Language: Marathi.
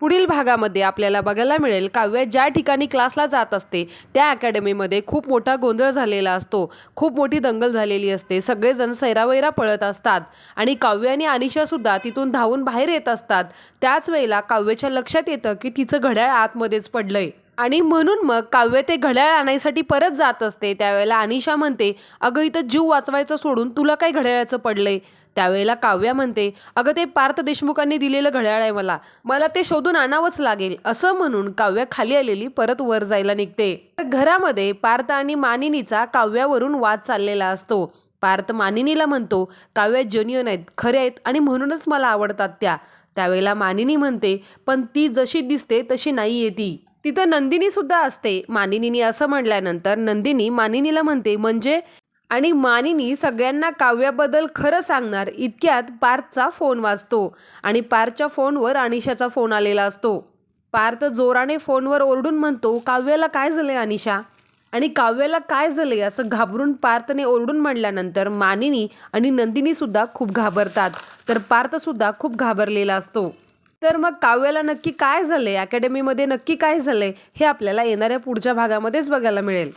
पुढील भागामध्ये आपल्याला बघायला मिळेल काव्या ज्या ठिकाणी क्लासला जात असते त्या अकॅडमीमध्ये खूप मोठा गोंधळ झालेला असतो. खूप मोठी दंगल झालेली असते. सगळेजण सैरावैरा पळत असतात आणि काव्य आणि अनिशासुद्धा तिथून धावून बाहेर येत असतात. त्याच वेळेला काव्याच्या लक्षात येतं की तिचं घड्याळ आतमध्येच पडलंय. आणि म्हणून मग काव्य ते घड्याळ आणायसाठी परत जात असते. त्यावेळेला अनिशा म्हणते अगं इथं जीव वाचवायचं सोडून तुला काय घड्याळाचं पडलंय? त्यावेळेला काव्या म्हणते अगं ते पार्थ देशमुखांनी दिलेलं घड्याळ आहे मला. मला ते शोधून आणावंच लागेल. असं म्हणून काव्या खाली आलेली परत वर जायला निघते. तर घरामध्ये पार्थ आणि मानिनीचा काव्यावरून वाद चाललेला असतो. पार्थ मानिनीला म्हणतो काव्या जनियन आहेत खरे आहेत आणि म्हणूनच मला आवडतात त्या. त्यावेळेला मानिनी म्हणते पण ती जशी दिसते तशी नाही येते ती. तिथं नंदिनी सुद्धा असते. मानिनीनी असं म्हणल्यानंतर नंदिनी मानिनीला म्हणते म्हणजे? आणि मानिनी सगळ्यांना काव्याबद्दल खरं सांगणार इतक्यात पार्थचा फोन वाजतो आणि पार्थच्या फोनवर अनिशाचा फोन आलेला असतो. पार्थ जोराने फोनवर ओरडून म्हणतो काव्याला काय झालंय अनिशा? आणि काव्याला काय झालंय असं घाबरून पार्थने ओरडून म्हणल्यानंतर मानिनी आणि नंदिनीसुद्धा खूप घाबरतात. तर पार्थसुद्धा खूप घाबरलेला असतो. तर मग काव्याला नक्की काय झालंय? अकॅडमीमध्ये नक्की काय झालंय? हे आपल्याला येणाऱ्या पुढच्या भागामध्येच बघायला मिळेल.